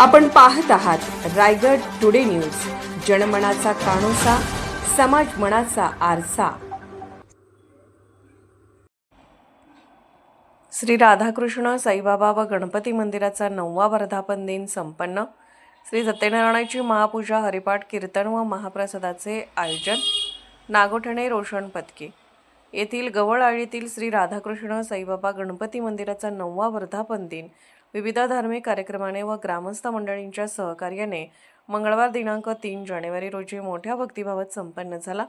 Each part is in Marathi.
आपण पाहत आहात रायगड टुडे न्यूज. जनमनाचा कानोसा समाज मनाचा आरसा. श्री राधाकृष्ण साईबाबा व गणपती मंदिराचा नववा वर्धापन दिन संपन्न. श्री सत्यनारायणाची महापूजा हरिपाठ कीर्तन व महाप्रसादाचे आयोजन. नागोठणे रोशन पत्की येथील गवळआळीतील श्री राधाकृष्ण साईबाबा गणपती मंदिराचा नववा वर्धापन दिन विविध धार्मिक कार्यक्रमाने व ग्रामस्थ मंडळींच्या सहकार्याने मंगळवार दिनांक तीन जानेवारी रोजी मोठ्या भक्तिभावात संपन्न झाला.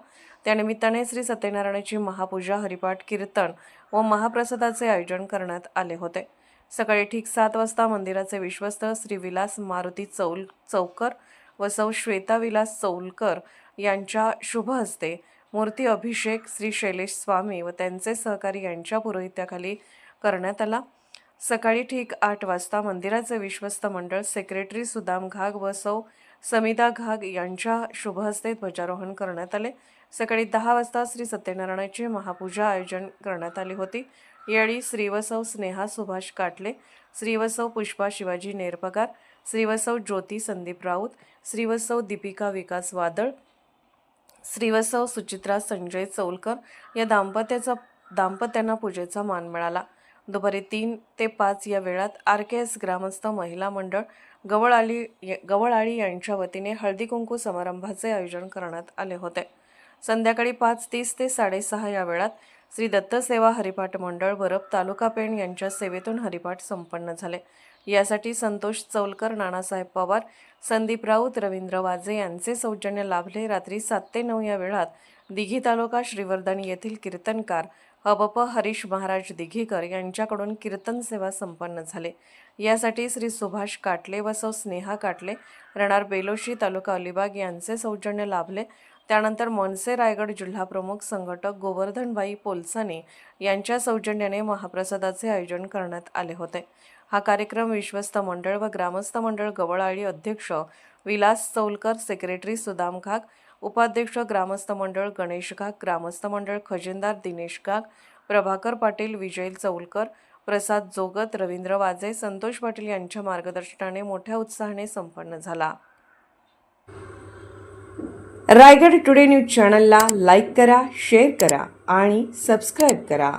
त्यानिमित्ताने श्री सत्यनारायणाची महापूजा हरिपाठ कीर्तन व महाप्रसादाचे आयोजन करण्यात आले होते. सकाळी ठीक सात वाजता मंदिराचे विश्वस्त श्री विलास मारुती चौल चौकर व सौ श्वेता विलास चौलकर यांच्या शुभ हस्ते मूर्ती अभिषेक श्री शैलेश स्वामी व त्यांचे सहकारी यांच्या पुरोहित्याखाली करण्यात आला. सकाळी ठीक आठ वाजता मंदिराचे विश्वस्त मंडळ सेक्रेटरी सुदाम घाग व सौ समिता घाग यांच्या शुभहस्ते ध्वजारोहण करण्यात आले. सकाळी दहा वाजता श्री सत्यनारायणाची महापूजा आयोजन करण्यात आली होती. यावेळी श्रीवसव स्नेहा सुभाष काटले श्रीवसव पुष्पा शिवाजी नेरपगार श्रीवसव ज्योती संदीप राऊत श्रीवसव दीपिका विकास वादळ श्रीवसव सुचित्रा संजय चौलकर या दाम्पत्याचा दाम्पत्यांना पूजेचा मान मिळाला. दुपारी तीन ते पाच या वेळात आर के एस ग्रामस्थ महिला मंडळ गवळाली गवळाळी यांच्या वतीने हळदी कुंकू समारंभाचे आयोजन करण्यात आले होते. संध्याकाळी पाच तीस ते साडेसहा या वेळात श्री दत्तसेवा हरिपाठ मंडळ बरब तालुका पेण यांच्या सेवेतून हरिपाठ संपन्न झाले. यासाठी संतोष चौलकर नानासाहेब पवार संदीप राऊत रवींद्र वाजे यांचे सौजन्य लाभले. रात्री सात ते नऊ या वेळात दिघी तालुका श्रीवर्धन येथील कीर्तनकार हबप हरीश महाराज दिघीकर यांच्याकडून कीर्तन सेवा संपन्न झाले. यासाठी श्री सुभाष काटले व सौ स्नेहा काटले रणार बेलोशी तालुका अलिबाग यांचे सौजन्य लाभले. त्यानंतर मनसे रायगड जिल्हा प्रमुख संघटक गोवर्धनबाई पोलसाने यांच्या सौजन्याने महाप्रसादाचे आयोजन करण्यात आले होते. हा कार्यक्रम विश्वस्त मंडळ व ग्रामस्थ मंडळ गवळाळी अध्यक्ष विलास चौलकर सेक्रेटरी सुदाम घाग उपाध्यक्ष ग्रामस्थ मंडळ गणेश काक ग्रामस्थ मंडळ खजिनदार दिनेश काक प्रभाकर पाटील विजय चौलकर प्रसाद जोगत रवींद्र वाजे संतोष पाटील यांच्या मार्गदर्शनाने मोठ्या उत्साहाने संपन्न झाला. रायगड टुडे न्यूज चॅनलला लाईक करा शेअर करा आणि सबस्क्राईब करा.